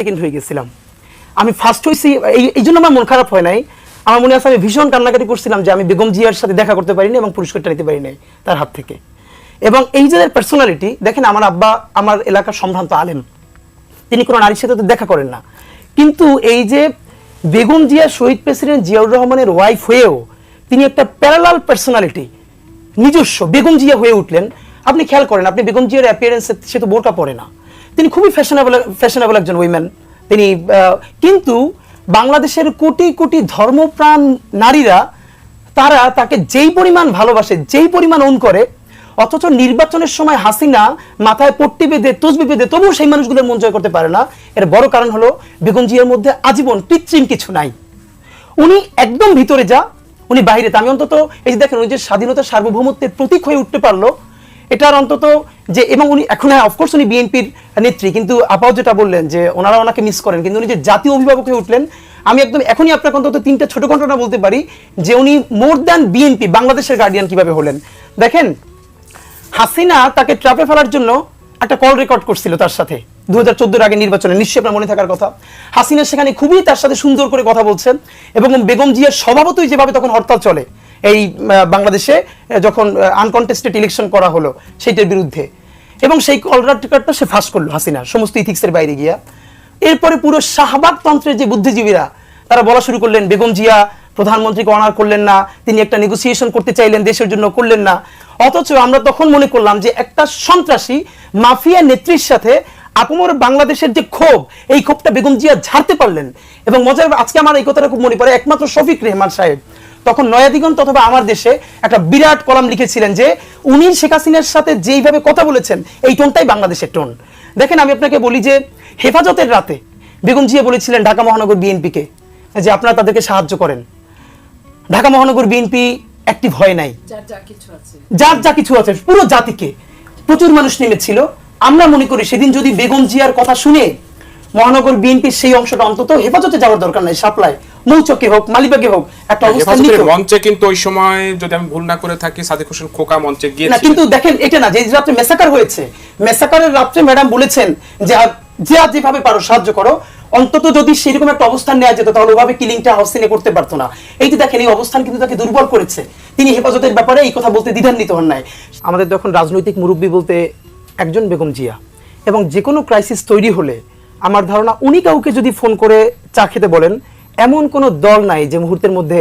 Second হয়ে গেছিলাম। আমি ফার্স্ট হয়েছি এই জন্য আমার মন খারাপ হয় নাই। আমার মনে আছে আমি ভীষণ কান্নাকাটি করছিলাম যে আমি বেগম জিয়ার সাথে দেখা করতে পারিনি এবং পুরস্কারটা নিতে পারি নাই তার হাত থেকে। এবং এই যে পার্সোনালিটি দেখেন আমার আব্বা আমার এলাকার সম্ভ্রান্ত আলেম। তিনি কোনো নারীর সাথে তো দেখা করেন না। কিন্তু এই যে বেগম জিয়া শহীদ প্রেসিডেন্ট জিয়াউর রহমানের ওয়াইফ হয়েও তিনি একটা প্যারালাল পার্সোনালিটি নিজস্ব, বেগম জিয়া হয়ে উঠলেন। আপনি খেয়াল করেন, আপনি বেগম জিয়ার অ্যাপিয়ারেন্স সে তো বোরকা পরে না। তিনি খুবই ফ্যাশনেবল ফ্যাশনেবল একজন উইমেন তিনি কিন্তু বাংলাদেশের কোটি কোটি ধর্মপ্রাণ নারীরা, তারা তাকে যেই পরিমাণ ভালোবাসে, যেই পরিমাণ ওন করে, অথচ নির্বাচনের সময় হাসিনা মাথায় পট্টি বেঁধে, তসবি বেঁধে, তবুও সেই মানুষগুলোর মন জয় করতে পারে না। এর বড় কারণ হলো বেগম মধ্যে আজীবন কৃত্রিম কিছু নাই। উনি একদম ভিতরে যা, উনি বাইরে তা। আমি অন্তত এই যে দেখেন, উনি যে স্বাধীনতা সার্বভৌমত্বের প্রতীক হয়ে উঠতে পারল এটার অন্তত যে, এবং উনি, এখন হ্যাঁ অফকোর্স উনি বিএনপির নেত্রী, কিন্তু আপাও যেটা বললেন যে ওনারা ওনাকে মিস করেন, কিন্তু উনি যে জাতীয় অভিভাবক হয়ে উঠলেন, আমি একদম এখনই আপনাকে অন্তত তিনটা ছোট ঘটনা বলতে পারি, যে উনি মোর দ্যান বিএনপি বাংলাদেশের গার্ডিয়ান কীভাবে হলেন। দেখেন, হাসিনা তাকে ট্রাপে ফেলার জন্য একটা কল রেকর্ড করছিল তার সাথে দু হাজার আগে নির্বাচনে, নিশ্চয়ই আপনার মনে থাকার কথা। হাসিনা সেখানে খুবই তার সাথে সুন্দর করে কথা বলছেন, এবং বেগম জিয়ার স্বভাবতই যেভাবে তখন হরতাল চলে এই বাংলাদেশে যখন আনকনটেস্টেড ইলেকশন করা হলো, সেইটার বিরুদ্ধে। এবং সেই কল রেকর্ডটা সে ফাঁস করল হাসিনা সমস্ত ইথিক্সের বাইরে গিয়া। এরপরে পুরো শাহবাগ তন্ত্রের যে বুদ্ধিজীবীরা, তারা বলা শুরু করলেন, বেগম জিয়া, প্রধানমন্ত্রীকে অনার করলেন না, তিনি একটা নেগোসিয়েশন করতে চাইলেন, দেশের জন্য করলেন না। অথচ আমরা তখন মনে করলাম যে একটা সন্ত্রাসী, মাফিয়া নেত্রীর সাথে আপমর বাংলাদেশের যে ক্ষোভ, এই ক্ষোভটা বেগম জিয়া ঝাড়তে পারলেন। এবং মজার, আজকে আমার এই কথাটা খুব মনে পড়ে, একমাত্র শফিক রেহমান সাহেব। তখন নয়াদিগন্ত অথবা আমার দেশে একটা বিরাট কলাম লিখেছিলেন যে উনি শেখ হাসিনার সাথে যেইভাবে কথা বলেছেন এই টোনটাই বাংলাদেশের টোন। দেখেন আমি আপনাকে বলি যে হেফাজতের রাতে বেগম জিয়া বলেছিলেন ঢাকা মহানগর বিএনপিকে যে আপনারা তাদেরকে সাহায্য করেন। ঢাকা মহানগর বিএনপি অ্যাক্টিভ হয় নাই। যার যা কিছু আছে। যার যা কিছু আছে পুরো জাতিকে প্রচুর মানুষ নেমেছিল। আমরা মনে করি সেদিন যদি বেগম জিয়ার কথা শুনে মহানগর বিএনপির সেই অংশটা অন্তত হেফাজতে যাওয়ার দরকার নাই সাপ্লাই। মৌচকে হোক মালিবাগে হোক একটা অবস্থান নিত মঞ্চে কিন্তু ওই সময় যদি আমি ভুল না করে থাকি সাদিক হোসেন খোকা মঞ্চে না কিন্তু দেখেন এটা না যে রাত্রে মেসাকার হয়েছে মেসাকারের রাত্রে ম্যাডাম বলেছেন যে যে যেভাবে পারো সাহায্য করো। অন্তত যদি সেরকম একটা অবস্থান নেওয়া যেত তাহলে ওভাবে কিলিংটা হাউসিনে করতে পারতো না। এই যে দেখেন এই অবস্থান কিন্তু তাকে দুর্বল করেছে। তিনি হেফাজতের ব্যাপারে এই কথা বলতে দ্বিধান্বিত হন নাই। আমাদের যখন রাজনৈতিক মুরব্বী বলতে একজন বেগম জিয়া এবং যে কোনো ক্রাইসিস তৈরি হলে আমার ধারণা উনি কাউকে যদি ফোন করে চা খেতে বলেন, এমন কোনো দল নাই যে মুহূর্তের মধ্যে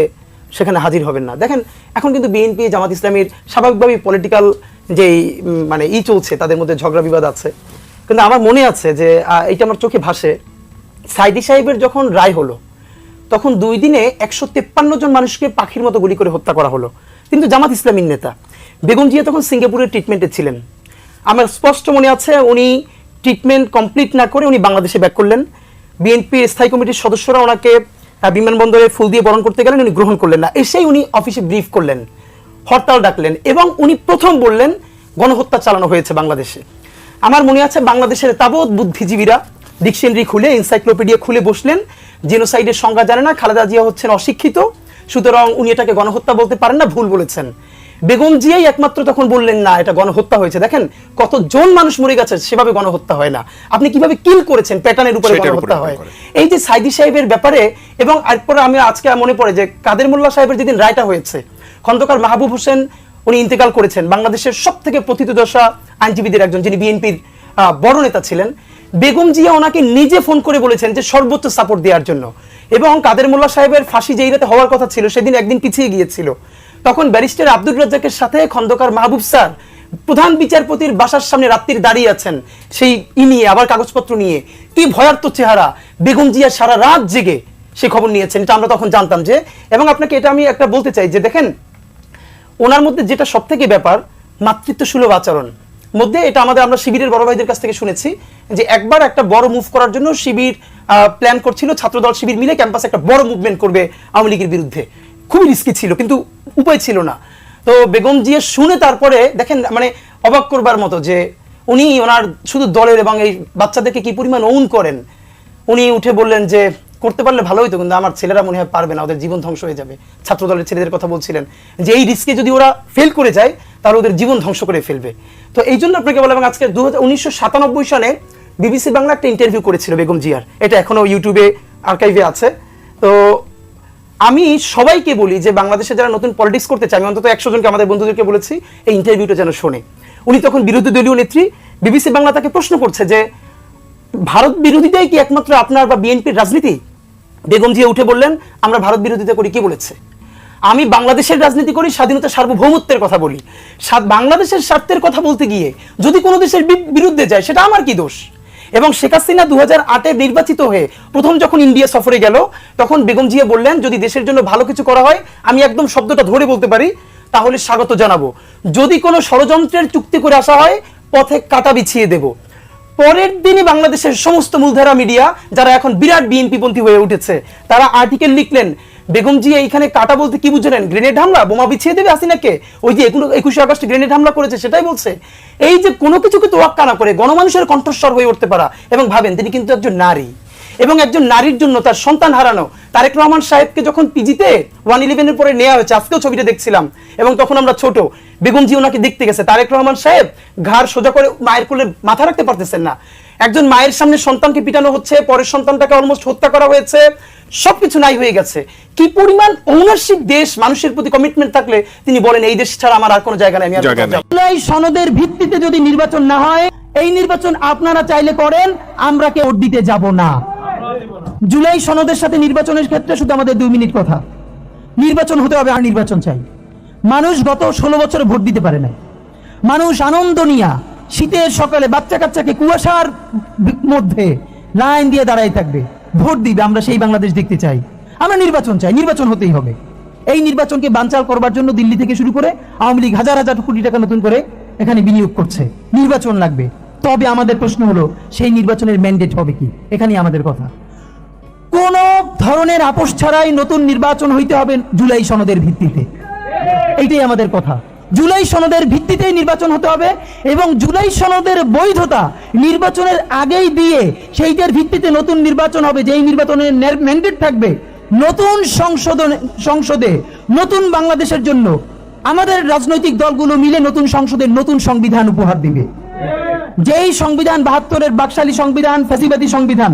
সেখানে হাজির হবেন না। দেখেন, এখন কিন্তু বিএনপি, জামাত ইসলামীর স্বাভাবিকভাবেই পলিটিক্যাল যে মানে ই চলছে, তাদের মধ্যে ঝগড়া বিবাদ আছে। কিন্তু আমার মনে আছে যে এইটা আমার চোখে ভাসে, সাইদি সাহেবের যখন রায় হলো, তখন দুই দিনে একশো তেপ্পান্ন জন মানুষকে পাখির মতো গুলি করে হত্যা করা হলো। কিন্তু জামাত ইসলামীর নেতা, বেগম জিয়া তখন সিঙ্গাপুরের ট্রিটমেন্টে ছিলেন। আমার স্পষ্ট মনে আছে উনি ট্রিটমেন্ট কমপ্লিট না করে উনি বাংলাদেশে ব্যাক করলেন। বিএনপির স্থায়ী কমিটির সদস্যরা ওনাকে বিমানবন্দরে ফুল দিয়ে বরণ করতে গেলেন, উনি গ্রহণ করলেন না। এসেই উনি অফিসে ব্রিফ করলেন, হরতাল ডাকলেন এবং উনি প্রথম বললেন, গণহত্যা চালানো হয়েছে বাংলাদেশে। আমার মনে আছে বাংলাদেশের তাবৎ বুদ্ধিজীবীরা ডিকশনারি খুলে এনসাইক্লোপিডিয়া খুলে বসলেন জেনোসাইডের সংজ্ঞা জানে না, খালেদা জিয়া হচ্ছেন অশিক্ষিত, সুতরাং উনি এটাকে গণহত্যা বলতে পারেন না, ভুল বলেছেন। বেগম জিয়াই একমাত্র তখন বললেন না এটা গণহত্যা হয়েছে। দেখেন কতজন মানুষ মরে গেছে সেভাবে গণহত্যা হয় না। আপনি কীভাবে কিল করেছেন প্যাটার্নের উপরে গণহত্যা হয়। এই যে সাইদি সাহেবের ব্যাপারে এবং এরপরে আমি আজকে মনে পড়ে যে কাদের মোল্লা সাহেবের যেদিন রায়টা হয়েছে খন্দকার মাহবুব হোসেন উনি ইন্তেকাল করেছেন। বাংলাদেশের সব থেকে প্রথিত প্রথিতদশা আইনজীবীদের একজন যিনি বিএনপির বড় নেতা ছিলেন। বেগম জিয়া ওনাকে নিজে ফোন করে বলেছেন যে সর্বোচ্চ সাপোর্ট দেওয়ার জন্য। এবং কাদের মোল্লা সাহেবের ফাঁসি যেই রাতে হওয়ার কথা ছিল সেদিন একদিন পিছিয়ে গিয়েছিল। তখন ব্যারিস্টার আব্দুর রাজ্জাকের সাথে খন্দকার মাহবুব স্যার প্রধান বিচারপতির বাসার সামনে রাত্রির দাঁড়িয়ে আছেন। সেই ই নিয়ে, আবার কাগজপত্র নিয়ে। কি ভয়ার্ত চেহারা। বেগম জিয়া সারা রাত জেগে সে খবর নিয়েছেন, এটা আমরা তখন জানতাম যে। এবং আপনাকে এটা আমি একটা বলতে চাই যে দেখেন, ওনার মধ্যে যেটা সব থেকে ব্যাপার মাতৃত্ব সুলভ আচরণ। মধ্যে এটা আমাদের, আমরা শিবিরের বড় ভাইদের কাছ থেকে শুনেছি যে একবার একটা বড় মুভ করার জন্য শিবির প্ল্যান করছিল, ছাত্রদল শিবির মিলে ক্যাম্পাসে একটা বড় মুভমেন্ট করবে আওয়ামী লীগের বিরুদ্ধে। খুবই রিস্কি ছিল, কিন্তু উপায় ছিল না। তো বেগম জিয়া শুনে তারপরে দেখেন মানে অবাক করবার মতো যে উনি ওনার শুধু দলের এবং এই বাচ্চাদেরকে কি পরিমাণ ওন করেন? উনি উঠে বললেন যে, করতে পারলে ভালো হতো কিন্তু আমার ছেলেরা মনে হয় পারবে না, ওদের জীবন ধ্বংস হয়ে যাবে। ছাত্র দলের ছেলেদের কথা বলছিলেন। যে এই রিস্কে যদি ওরা ফেল করে যায়, তাহলে ওদের জীবন ধ্বংস করে ফেলবে। তো এই জন্য আপনাকে বলা এবং আজকে দু সাতানব্বই সালে বিবিসি বাংলা একটা ইন্টারভিউ করেছিল বেগম জিয়ার। এটা এখনও ইউটিউবে আর্কাইভে আছে। তো আমি সবাইকে বলি যে বাংলাদেশে যারা নতুন পলিটিক্স করতে চায়, আমি অন্তত একশো জনকে আমাদের বন্ধুদেরকে বলেছি এই ইন্টারভিউটা যেন শোনে। উনি তখন বিরোধী দলীয় নেত্রী বিবিসি বাংলা তাকে প্রশ্ন করছে যে, ভারত বিরোধিতাই কি একমাত্র আপনার বা বিএনপির রাজনীতি? বেগম জিয়া উঠে বললেন, আমরা ভারত বিরোধিতা করি, কি বলেছে? আমি বাংলাদেশের রাজনীতি করি, স্বাধীনতা সার্বভৌমত্বের কথা বলি। বাংলাদেশের স্বার্থের কথা বলতে গিয়ে যদি কোনো দেশের বিরুদ্ধে যায়, সেটা আমার কি দোষ? এবং শেখ হাসিনা দু হাজার নির্বাচিত হয়ে প্রথম যখন ইন্ডিয়া সফরে গেল, তখন বেগম জিয়া বললেন, যদি দেশের জন্য ভালো কিছু করা হয়, আমি একদম শব্দটা ধরে বলতে পারি, তাহলে স্বাগত জানাব। যদি কোনো ষড়যন্ত্রের চুক্তি করে আসা হয়, পথে কাটা বিছিয়ে দেব। পরের দিনই বাংলাদেশের সমস্ত মূলধারা মিডিয়া, যারা এখন বিরাট বিএনপি পন্থী হয়ে উঠেছে, তারা আর্টিকেল লিখলেন বেগম জি এইখানে কাটা বলতে কি বুঝলেন? গ্রেনেড হামলা? বোমা বিছিয়ে দেবে হাসিনাকে? ওই যে একুশে আগস্ট গ্রেনেড হামলা করেছে, সেটাই বলছে। এই যে কোনো কিছুকে তোয়াক্কা না করে গণমানুষের কণ্ঠস্বর হয়ে উঠতে পারা। এবং ভাবেন, তিনি কিন্তু একজন নারী। এবং একজন নারীর জন্য তার সন্তান হারানো। তারেক রহমান সাহেবকে যখন পিজিতে ওয়ান ইলেভেনের পরে নেওয়া হয়েছে আজকেও ছবিটা দেখছিলাম। এবং তখন আমরা ছোট বেগম জি ওনাকে দেখতে গেছে। তারেক রহমান সাহেব ঘাড় সোজা করে মায়ের কোলে মাথা রাখতে পারতেছেন না। একজন মায়ের সামনে সন্তানকে পিটানো হচ্ছে পরের সন্তানটাকে অলমোস্ট হত্যা করা হয়েছে সবকিছু নাই হয়ে গেছে। কি পরিমাণ ওনারশিপ দেশ মানুষের প্রতি কমিটমেন্ট থাকলে তিনি বলেন এই দেশ ছাড়া আমার আর কোনো জায়গা নেই আমি। জুলাই সনদের ভিত্তিতে যদি নির্বাচন না হয় এই নির্বাচন আপনারা চাইলে করেন আমরা কে ভোট দিতে যাব না। জুলাই সনদের সাথে নির্বাচনের ক্ষেত্রে শুধু আমাদের দুই মিনিট কথা। নির্বাচন হতে হবে আর নির্বাচন চাই। মানুষ গত ষোলো বছরে ভোট দিতে পারে না মানুষ আনন্দ নিয়া শীতের সকালে বাচ্চা কাচ্চাকে কুয়াশার মধ্যে লাইন দিয়ে দাঁড়াই থাকবে। ভোট দিবে, আমরা সেই বাংলাদেশ দেখতে চাই। আমরা নির্বাচন চাই, নির্বাচন হতেই হবে। এই নির্বাচনকে বানচাল করবার জন্য দিল্লি থেকে শুরু করে আওয়ামী লীগ হাজার হাজার কোটি টাকা নতুন করে এখানে বিনিয়োগ করছে। নির্বাচন লাগবে। তবে আমাদের প্রশ্ন হলো, সেই নির্বাচনের ম্যান্ডেট হবে কি? এখানেই আমাদের কথা। কোন ধরনের আপোষ ছাড়াই নতুন নির্বাচন হইতে হবে জুলাই সনদের ভিত্তিতে। এইটাই আমাদের কথা। জুলাই সনদের ভিত্তিতেই নির্বাচন হতে হবে এবং জুলাই সনদের বৈধতা নির্বাচনের আগেই দিয়ে সেইটার ভিত্তিতে নতুন নির্বাচন হবে, যেই নির্বাচনের ম্যান্ডেট থাকবে নতুন সংশোধন, সংসদে, নতুন বাংলাদেশের জন্য। আমাদের রাজনৈতিক দলগুলো মিলে নতুন সংসদে নতুন সংবিধান উপহার দিবে। যেই সংবিধান বাহাত্তরের বাকশালী সংবিধান, ফ্যাসিবাদী সংবিধান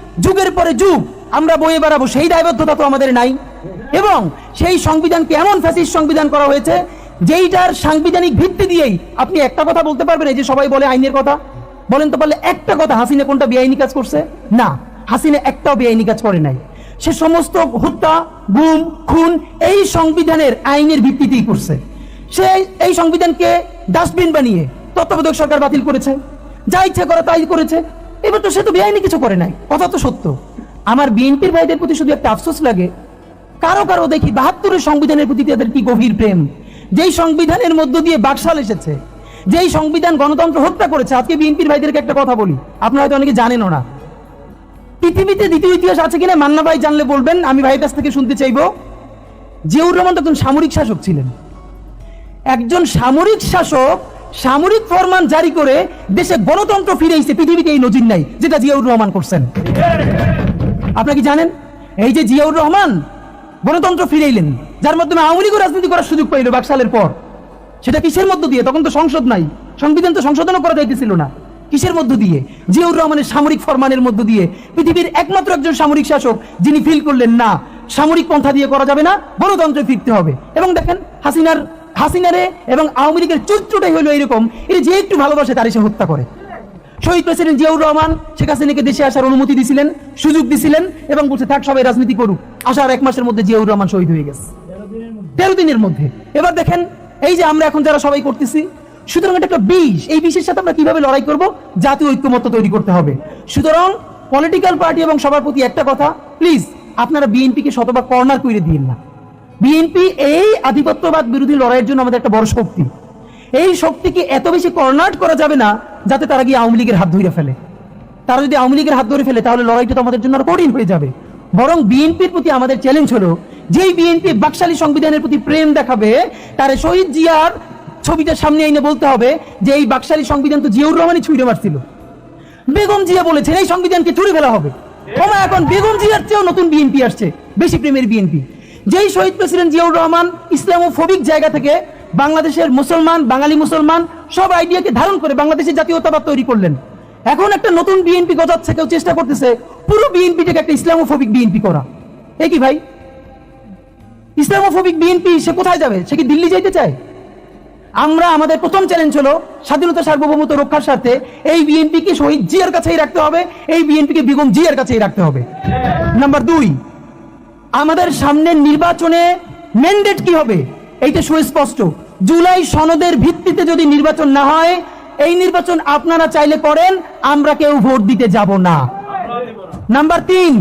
যুগের পরে যুগ, আমরা বয়ে বেড়াবো, সেই দায়বদ্ধতা তো আমাদের নাই। এবং সেই সংবিধানকে এমন ফ্যাসিস সংবিধান করা হয়েছে, যেইটার সাংবিধানিক ভিত্তি দিয়েই আপনি একটা কথা বলতে পারবেন, এই যে সবাই বলে আইনের কথা। বলেন তো পারলে একটা কথা, হাসিনা কোনটা বেআইনি কাজ করছে? না, হাসিনা একটাও বেআইনি কাজ করে নাই। সে সমস্ত হত্যা, গুম, খুন এই সংবিধানের আইনের ভিত্তিতেই করছে। সে এই সংবিধানকে ডাস্টবিন বানিয়ে তত্ত্বাবধায়ক সরকার বাতিল করেছে। যা ইচ্ছে করে তাই করেছে। এবার তো সে তো বেআইনি কিছু করে নাই। কথা তো সত্য। আমার বিএনপির ভাইদের প্রতি শুধু একটা আফসোস লাগে। কারও কারও দেখি বাহাত্তরের সংবিধানের প্রতি তাদের কি গভীর প্রেম। যেই সংবিধানের মধ্য দিয়ে বাকশাল এসেছে, যেই সংবিধান গণতন্ত্র হত্যা করেছে, আজকে বিএনপির ভাইদেরকে একটা কথা বলি। আপনারা হয়তো অনেকে জানেনও না। পৃথিবীতে দ্বিতীয় ইতিহাস আছে কিনা মান্না ভাই জানলে বলবেন, আমি ভাইয়ের কাছ থেকে শুনতে চাইব। জিয়াউর রহমান একজন সামরিক শাসক ছিলেন। একজন সামরিক শাসক সামরিক ফরমান জারি করে দেশে গণতন্ত্র ফিরে এসেছে। পৃথিবীতে এই নজির নাই, যেটা জিয়াউর রহমান করছেন। আপনারা কি জানেন? এই যে জিয়াউর রহমান গণতন্ত্র ফিরে এলেন, যার মাধ্যমে আওয়ামী লীগও রাজনীতি করার সুযোগ পাইল বাকশালের পর। সেটা কিসের মধ্য দিয়ে? তখন তো সংসদ নাই। সংবিধান তো সংশোধনও করা যাইতেছিল না। কিসের মধ্য দিয়ে? জিয়াউর রহমানের সামরিক ফরমানের মধ্য দিয়ে পৃথিবীর একমাত্র একজন সামরিক শাসক, যিনি ফিল করলেন, না, সামরিক পন্থা দিয়ে করা যাবে না, গণতন্ত্রে ফিরতে হবে। এবং দেখেন, হাসিনার হাসিনারে এবং আওয়ামী লীগের চরিত্রটাই হলো এরকম এর যে একটু ভালোবাসে তার এসে হত্যা করে। শহীদ প্রেসিডেন্ট জিয়াউর রহমান শেখ হাসিনাকে দেশে আসার অনুমতি দিছিলেন, সুযোগ দিছিলেন এবং বলছে, থাক, সবাই রাজনীতি করুক। আসার এক মাসের মধ্যে জিয়াউর রহমান শহীদ হয়ে গেছে। তেরো দিনের মধ্যে। এবার দেখেন, এই যে আমরা এখন যারা সবাই করতেছি, সুতরাং এটা একটা বিষ। এই বিষের সাথে আমরা কীভাবে লড়াই করব? জাতীয় ঐক্যমত্য তৈরি করতে হবে। সুতরাং পলিটিক্যাল পার্টি এবং সবার প্রতি একটা কথা প্লিজ আপনারা বিএনপিকে শতভাগ কর্নার করে দিন না। বিএনপি এই আধিপত্যবাদ বিরোধী লড়াইয়ের জন্য আমাদের একটা বড় শক্তি। এই শক্তিকে এত বেশি কর্নার করা যাবে না যাতে তারা গিয়ে আওয়ামী লীগের হাত ধরে ফেলে। তারা যদি আওয়ামী লীগের হাত ধরে ফেলে, তাহলে লড়াইটা তো আমাদের জন্য আরও কঠিন হয়ে যাবে। বরং বিএনপির প্রতি আমাদের চ্যালেঞ্জ হলো, যেই বিএনপি বাকশালী সংবিধানের প্রতি প্রেম দেখাবে, তার শহীদ জিয়ার ছবিটা সামনে এনে বলতে হবে যে, এই বাকশালী সংবিধান তো জিয়াউর রহমানই ছুঁড়ে মারছিল। বেগম জিয়া বলেছেন, এই সংবিধানকে চুরি ফেলা হবে। ওমা, এখন বেগম জিয়ার চেয়েও নতুন বিএনপি আসছে, বেশি প্রেমের বিএনপি। যেই শহীদ প্রেসিডেন্ট জিয়াউর রহমান ইসলামোফোবিক জায়গা থেকে বাংলাদেশের মুসলমান, বাঙালি মুসলমান, সব আইডিয়াকে ধারণ করে বাংলাদেশের জাতীয়তাবাদ তৈরি করলেন। এখন একটা নতুন বিএনপি গজাচ্ছে, কেউ চেষ্টা করতেছে পুরো বিএনপিটাকে একটা ইসলামোফোবিক বিএনপি করা। এ কি ভাই? ইসলামোফোবিক বিএনপি সে কোথায় যাবে? সে কি দিল্লি যাইতে চায়? আমরা, আমাদের প্রথম চ্যালেঞ্জ হলো স্বাধীনতা সার্বভৌমত্ব রক্ষার স্বার্থে এই বিএনপিকে শহীদ জিয়ার কাছেই রাখতে হবে, এই বিএনপিকে বেগম জিয়ার কাছেই রাখতে হবে। নাম্বার দুই আমাদের সামনের নির্বাচনে ম্যান্ডেট কি হবে? এইটা সুস্পষ্ট। জুলাই সনদের ভিত্তিতে যদি নির্বাচন না হয়, এই নির্বাচন আপনারা চাইলে করেন, আমরা কেউ ভোট দিতে যাব না। নাম্বার তিন,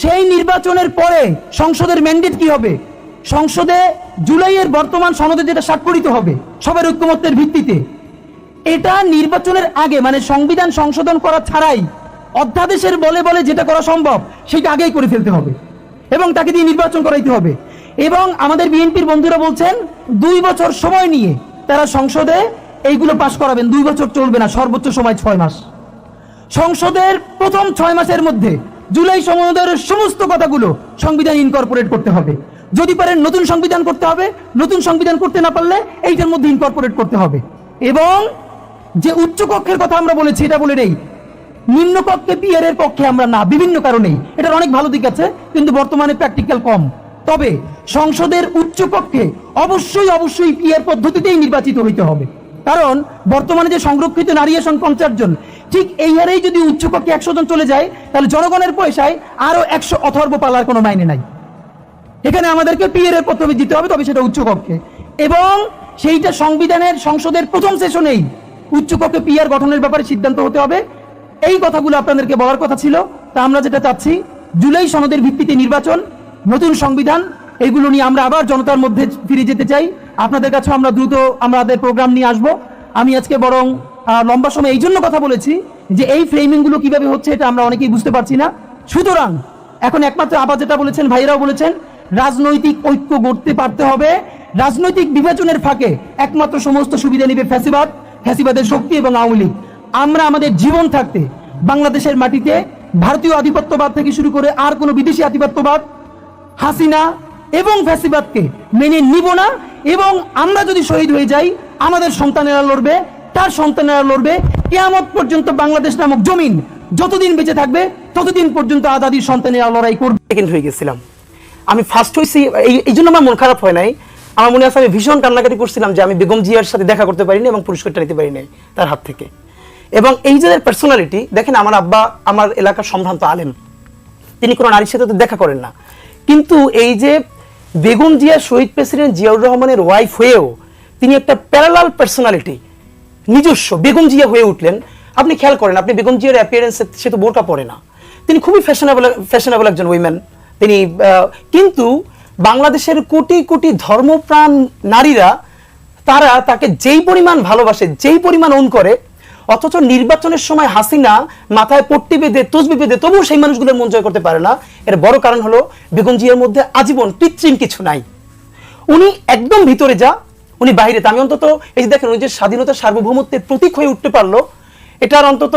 সেই নির্বাচনের পরে সংসদের ম্যান্ডেট কি হবে? সংসদে জুলাইয়ের বর্তমান সনদে যেটা স্বাক্ষরিত হবে, সবার ঐক্যমত্যের ভিত্তিতে। এটা নির্বাচনের আগে মানে সংবিধান সংশোধন করা ছাড়াই অধ্যাদেশের বলে বলে যেটা করা সম্ভব, সেটা আগেই করে ফেলতে হবে। এবং তাকে দিয়ে নির্বাচন করাইতে হবে। এবং আমাদের বিএনপির বন্ধুরা বলছেন, দুই বছর সময় নিয়ে তারা সংসদে এইগুলো পাশ করাবেন, দুই বছর চলবে না, সর্বোচ্চ সময় ছয় মাস। সংসদের প্রথম ছয় মাসের মধ্যে জুলাই সময়ের সমস্ত কথাগুলো সংবিধান ইনকর্পোরেট করতে হবে। যদি পারেন নতুন সংবিধান করতে হবে, নতুন সংবিধান করতে না পারলে এইটার মধ্যে ইনকর্পোরেট করতে হবে। এবং যে উচ্চ কক্ষের কথা আমরা বলেছি, এটা বলে নেই নিম্ন কক্ষে পিয়ার এর পক্ষে আমরা না, বিভিন্ন কারণেই এটার অনেক ভালো দিক আছে, কিন্তু বর্তমানে প্র্যাকটিক্যাল কম। তবে সংসদের উচ্চ কক্ষে অবশ্যই অবশ্যই পিয়ার পদ্ধতিতেই নির্বাচিত হইতে হবে। কারণ বর্তমানে যে সংরক্ষিত নারী আসন পঞ্চাশ জন ঠিক এই হারেই যদি উচ্চ কক্ষে একশো জন চলে যায়, তাহলে জনগণের পয়সায় আরও একশো অথর্ব পালার কোনো মাইনে নাই। এখানে আমাদেরকে পিএর এর পদ্ধতি দিতে হবে, তবে সেটা উচ্চ কক্ষে এবং সেইটা সংবিধানের সংসদের প্রথম সেশনেই উচ্চ কক্ষে পিআর গঠনের ব্যাপারে সিদ্ধান্ত হতে হবে। এই কথাগুলো আপনাদেরকে বলার কথা ছিল। তা আমরা যেটা চাচ্ছি, জুলাই সনদের ভিত্তিতে নির্বাচন, নতুন সংবিধান এইগুলো নিয়ে আমরা আবার জনতার মধ্যে ফিরে যেতে চাই। আপনাদের কাছে আমরা দ্রুত আমাদের প্রোগ্রাম নিয়ে আসব। আমি আজকে বরং লম্বা সময় এই জন্য কথা বলেছি যে এই ফ্রেমিংগুলো কীভাবে হচ্ছে এটা আমরা অনেকেই বুঝতে পারছি না। সুতরাং, এখন একমাত্র আবার যেটা বলেছেন ভাইরাও বলেছেন, রাজনৈতিক ঐক্য গড়তে পারতে হবে। রাজনৈতিক বিভাজনের ফাঁকে একমাত্র সমস্ত সুবিধা নিবে ফ্যাসিবাদ, ফ্যাসিবাদের শক্তি এবং আওয়ামী লীগ। আমরা আমাদের জীবন থাকতে বাংলাদেশের মাটিতে ভারতীয় আধিপত্যবাদ থেকে শুরু করে আর কোনো বিদেশি আধিপত্যবাদ, হাসিনা এবং ফ্যাসিবাদকে মেনে নিব না এবং আমরা যদি শহীদ হয়ে যাই, আমাদের সন্তানেরা লড়বে, তার সন্তানেরা লড়বে। কেয়ামত পর্যন্ত বাংলাদেশ নামক জমিন যতদিন বেঁচে থাকবে, ততদিন পর্যন্ত আজাদির সন্তানেরা লড়াই করবে। হয়ে গেছিলাম। আমি ফার্স্ট হয়েছি এই জন্য আমার মন খারাপ হয় নাই। আমার মনে আছে আমি ভীষণ কান্নাকাটি করছিলাম যে আমি বেগম জিয়ার সাথে দেখা করতে পারিনি এবং পুরস্কারটা নিতে পারি নাই তার হাত থেকে। এবং এই যে পার্সোনালিটি দেখেন আমার আব্বা আমার এলাকার সম্ভ্রান্ত আলেম। তিনি কোনো নারীর সাথে তো দেখা করেন না। কিন্তু এই যে বেগম জিয়া শহীদ প্রেসিডেন্ট জিয়াউর রহমানের ওয়াইফ হয়েও তিনি একটা প্যারালাল পার্সোনালিটি নিজস্ব, বেগম জিয়া হয়ে উঠলেন। আপনি খেয়াল করেন, আপনি বেগম জিয়ার অ্যাপিয়ারেন্স সে তো বোরকা পরে না। তিনি খুবই ফ্যাশনেবল ফ্যাশনেবল একজন উইমেন তিনি কিন্তু বাংলাদেশের কোটি কোটি ধর্মপ্রাণ নারীরা, তারা তাকে যেই পরিমাণ ভালোবাসে, যেই পরিমাণ ওন করে অথচ নির্বাচনের সময় হাসিনা মাথায় পট্টি বেঁধে, তসবি বেঁধে তবুও সেই মানুষগুলোর মন জয় করতে পারে না। এর বড় কারণ হলো বেগম জিয়ার মধ্যে আজীবন কৃত্রিম কিছু নাই। উনি একদম ভিতরে যা, উনি বাইরে তা। আমি অন্তত এই যে দেখেন, উনি যে স্বাধীনতা সার্বভৌমত্বের প্রতীক হয়ে উঠতে পারল, এটার অন্তত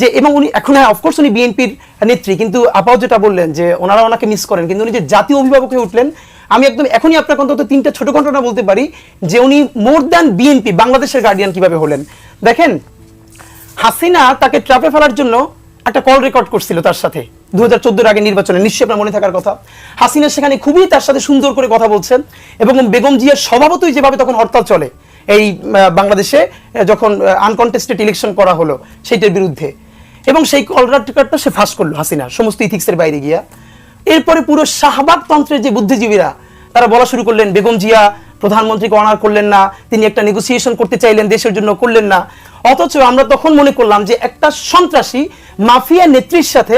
যে, এবং উনি এখন হ্যাঁ অফকোর্স উনি বিএনপির নেত্রী, কিন্তু আপাও যেটা বললেন যে, ওনারা ওনাকে মিস করেন, কিন্তু উনি যে জাতীয় অভিভাবক হয়ে উঠলেন, আমি একদম এখনই আপনাকে অন্তত তিনটা ছোট ঘটনা বলতে পারি যে উনি মোর দ্যান বিএনপি, বাংলাদেশের গার্ডিয়ান কীভাবে হলেন। দেখেন হাসিনা তাকে ট্রাপে ফেলার জন্য একটা কল রেকর্ড করছিল তার সাথে। দু হাজার চোদ্দোর আগে নির্বাচনে, নিশ্চয়ই আপনার মনে থাকার কথা। হাসিনা সেখানে খুবই তার সাথে সুন্দর করে কথা বলছেন এবং বেগম জিয়ার স্বভাবতই যেভাবে তখন হরতাল চলে, এই বাংলাদেশে যখন আনকনটেস্টেড ইলেকশন করা হলো সেইটার বিরুদ্ধে। এবং সেই কল রেকর্ডটা সে ফাঁস করল হাসিনা, সমস্ত ইথিক্সের বাইরে গিয়া। এরপরে পুরো শাহবাগ তন্ত্রের যে বুদ্ধিজীবীরা, তারা বলা শুরু করলেন, বেগম জিয়া প্রধানমন্ত্রীকে অনার করলেন না, তিনি একটা নেগোসিয়েশন করতে চাইলেন, দেশের জন্য করলেন না। অথচ আমরা তখন মনে করলাম যে একটা সন্ত্রাসী মাফিয়া নেত্রীর সাথে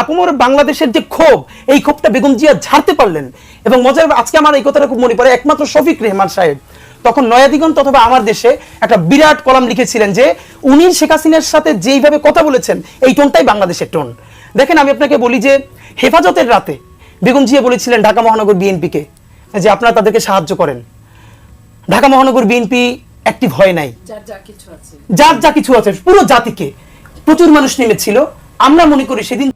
আপমর বাংলাদেশের যে ক্ষোভ, এই ক্ষোভটা বেগম জিয়া ঝাড়তে পারলেন। এবং মজার আজকে আমার এই কথাটা খুব মনে পড়ে, একমাত্র শফিক রেহমান সাহেব। তখন নয়াদিগন্ত অথবা আমার দেশে একটা বিরাট কলাম লিখেছিলেন যে, উনি শেখ হাসিনার সাথে যেইভাবে কথা বলেছেন, এই টোনটাই বাংলাদেশের টোন। দেখেন, আমি আপনাকে বলি যে, হেফাজতের রাতে বেগম জিয়া বলেছিলেন ঢাকা মহানগর বিএনপিকে যে, আপনারা তাদেরকে সাহায্য করেন। ঢাকা মহানগর বিএনপি অ্যাক্টিভ হয় নাই। যার যা কিছু আছে পুরো জাতিকে প্রচুর মানুষ নেমেছিল। আমরা মনে করি সেদিন